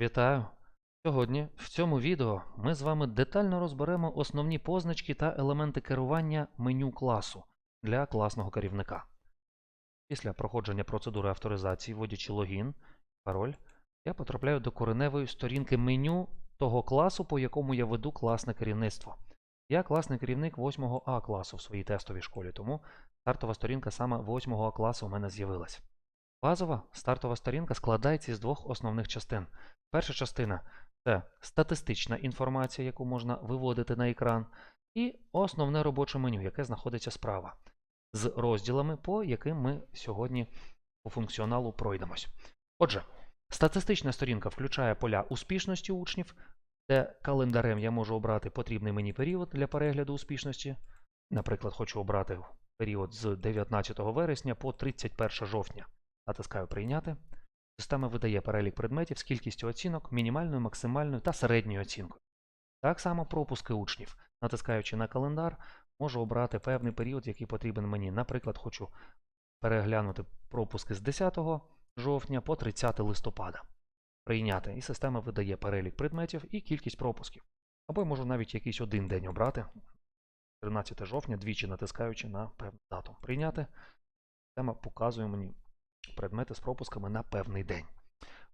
Вітаю! Сьогодні в цьому відео ми з вами детально розберемо основні позначки та елементи керування меню класу для класного керівника. Після проходження процедури авторизації, вводячи логін, пароль, я потрапляю до кореневої сторінки меню того класу, по якому я веду класне керівництво. Я класний керівник 8 А класу в своїй тестовій школі, тому стартова сторінка саме 8 А класу у мене з'явилась. Базова стартова сторінка складається із двох основних частин. Перша частина це статистична інформація, яку можна виводити на екран, і основне робоче меню, яке знаходиться справа, з розділами, по яким ми сьогодні по функціоналу пройдемось. Отже, статистична сторінка включає поля успішності учнів, де календарем я можу обрати потрібний мені період для перегляду успішності. Наприклад, хочу обрати період з 19 вересня по 31 жовтня. Натискаю Прийняти. Система видає перелік предметів з кількістю оцінок, мінімальною, максимальною та середньою оцінкою. Так само пропуски учнів. Натискаючи на календар, можу обрати певний період, який потрібен мені. Наприклад, хочу переглянути пропуски з 10 жовтня по 30 листопада. Прийняти. І система видає перелік предметів і кількість пропусків. Або я можу навіть якийсь один день обрати. 13 жовтня, двічі натискаючи на певну дату. Прийняти. Система показує мені предмети з пропусками на певний день.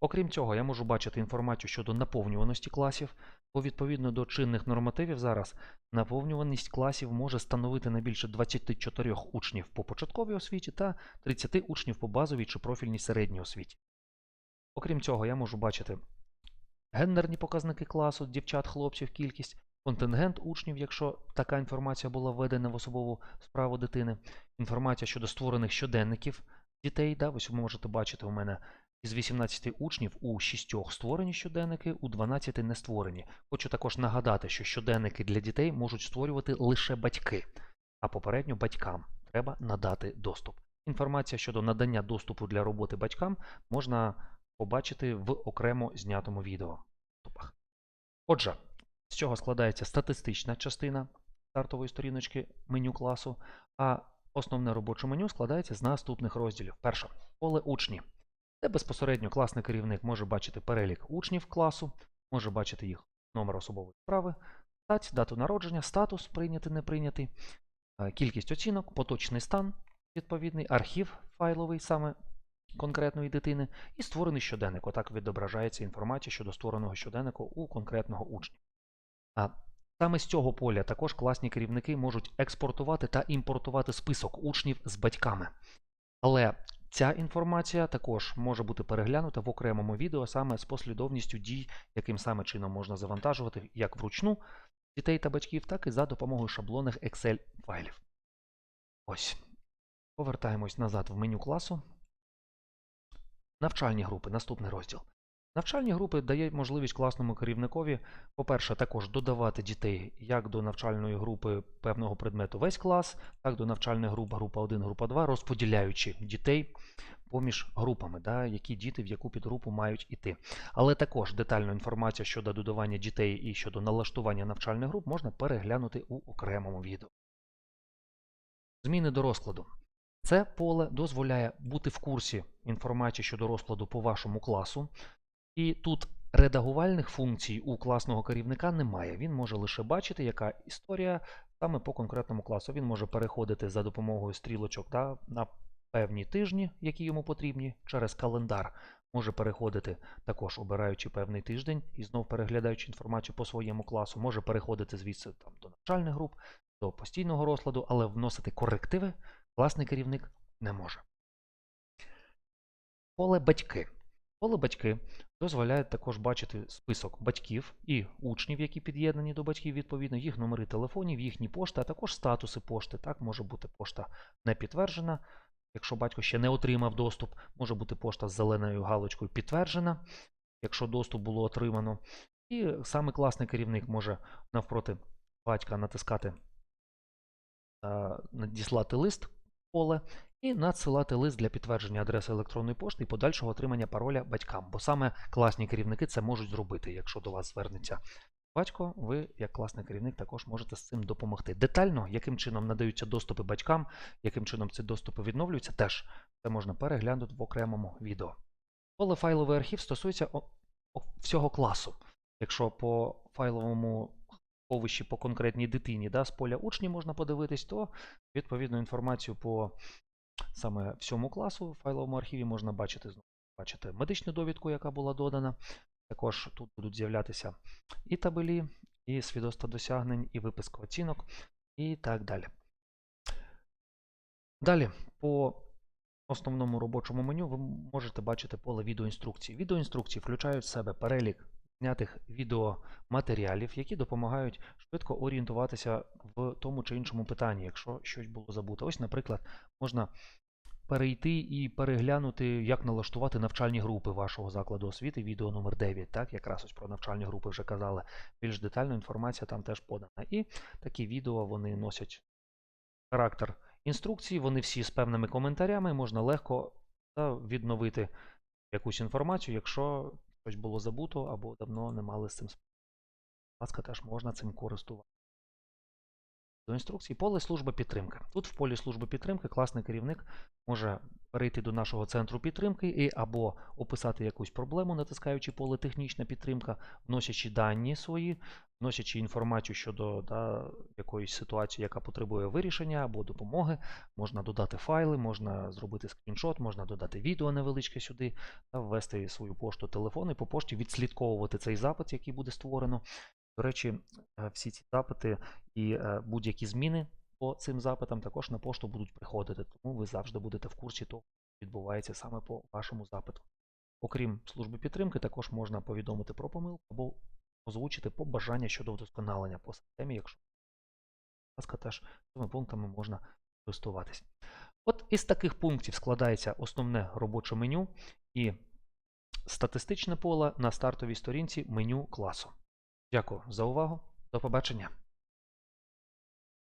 Окрім цього, я можу бачити інформацію щодо наповнюваності класів, бо відповідно до чинних нормативів зараз наповнюваність класів може становити не більше 24 учнів по початковій освіті та 30 учнів по базовій чи профільній середній освіті. Окрім цього, я можу бачити гендерні показники класу, дівчат, хлопців, кількість, контингент учнів, якщо така інформація була введена в особову справу дитини, інформація щодо створених щоденників дітей. Да? Ось ви можете бачити у мене із 18 учнів у 6 створені щоденники, у 12 не створені. Хочу також нагадати, що щоденники для дітей можуть створювати лише батьки, а попередньо батькам треба надати доступ. Інформація щодо надання доступу для роботи батькам можна побачити в окремо знятому відео. Отже, з чого складається статистична частина стартової сторіночки меню класу, а основне робоче меню складається з наступних розділів. Перше поле учні, де безпосередньо класний керівник може бачити перелік учнів класу, може бачити їх номер особової справи, стать, дату народження, статус прийнятий, не прийнятий, кількість оцінок, поточний стан, відповідний архів файловий саме конкретної дитини, і створений щоденник. Отак відображається інформація щодо створеного щоденнику у конкретного учня. Саме з цього поля також класні керівники можуть експортувати та імпортувати список учнів з батьками. Але ця інформація також може бути переглянута в окремому відео саме з послідовністю дій, яким саме чином можна завантажувати як вручну дітей та батьків, так і за допомогою шаблонних Excel файлів. Ось. Повертаємось назад в меню класу. Навчальні групи. Наступний розділ. Навчальні групи дають можливість класному керівникові, по-перше, також додавати дітей як до навчальної групи певного предмету весь клас, так до навчальних груп, група 1, група 2, розподіляючи дітей поміж групами, да, які діти в яку підгрупу мають іти. Але також детальну інформацію щодо додавання дітей і щодо налаштування навчальних груп можна переглянути у окремому відео. Зміни до розкладу. Це поле дозволяє бути в курсі інформації щодо розкладу по вашому класу. І тут редагувальних функцій у класного керівника немає. Він може лише бачити, яка історія саме по конкретному класу. Він може переходити за допомогою стрілочок да, на певні тижні, які йому потрібні, через календар. Може переходити також обираючи певний тиждень і знов переглядаючи інформацію по своєму класу, може переходити звідси там, до навчальних груп, до постійного розкладу, але вносити корективи класний керівник не може. Поле батьки. Поле батьки дозволяє також бачити список батьків і учнів, які під'єднані до батьків, відповідно, їх номери телефонів, їхні пошти, а також статуси пошти. Так, може бути пошта не підтверджена. Якщо батько ще не отримав доступ, може бути пошта з зеленою галочкою підтверджена, якщо доступ було отримано. І саме класний керівник може навпроти батька натискати надіслати лист поле і надсилати лист для підтвердження адреси електронної пошти і подальшого отримання пароля батькам. Бо саме класні керівники це можуть зробити. Якщо до вас звернеться батько, ви, як класний керівник, також можете з цим допомогти. Детально, яким чином надаються доступи батькам, яким чином ці доступи відновлюються, теж це можна переглянути в окремому відео. Поле файловий архів стосується всього класу. Якщо по файловому сховищі по конкретній дитині да, з поля учні можна подивитись, то відповідну інформацію по саме всьому класу в файловому архіві можна бачити. Бачите медичну довідку, яка була додана. Також тут будуть з'являтися і табелі, і свідоцтва досягнень, і виписка оцінок, і так далі. Далі, по основному робочому меню ви можете бачити поле відеоінструкцій. Відеоінструкції включають в себе перелік знятих відеоматеріалів, які допомагають швидко орієнтуватися в тому чи іншому питанні, якщо щось було забуто. Ось, наприклад, можна перейти і переглянути, як налаштувати навчальні групи вашого закладу освіти, відео номер 9 так, якраз ось про навчальні групи вже казали. Більш детальна інформація там теж подана. І такі відео вони носять характер інструкції, вони всі з певними коментарями, можна легко відновити якусь інформацію, якщо щось було забуто або давно не мали з цим справу. Будь ласка, теж можна цим користуватися. До інструкції поле служби підтримки. Тут в полі служби підтримки класний керівник може перейти до нашого центру підтримки і або описати якусь проблему, натискаючи поле технічна підтримка, вносячи дані свої, вносячи інформацію щодо да, якоїсь ситуації, яка потребує вирішення або допомоги. Можна додати файли, можна зробити скріншот, можна додати відео невеличке сюди, та ввести свою пошту, телефон і по пошті відслідковувати цей запит, який буде створено. До речі, е, всі ці запити і е, будь-які зміни по цим запитам також на пошту будуть приходити, тому ви завжди будете в курсі того, що відбувається саме по вашому запиту. Окрім служби підтримки, також можна повідомити про помилку або озвучити побажання щодо вдосконалення по системі, якщо будь ласка, теж цими пунктами можна користуватись. От із таких пунктів складається основне робоче меню і статистичне поле на стартовій сторінці меню класу. Дякую за увагу. До побачення.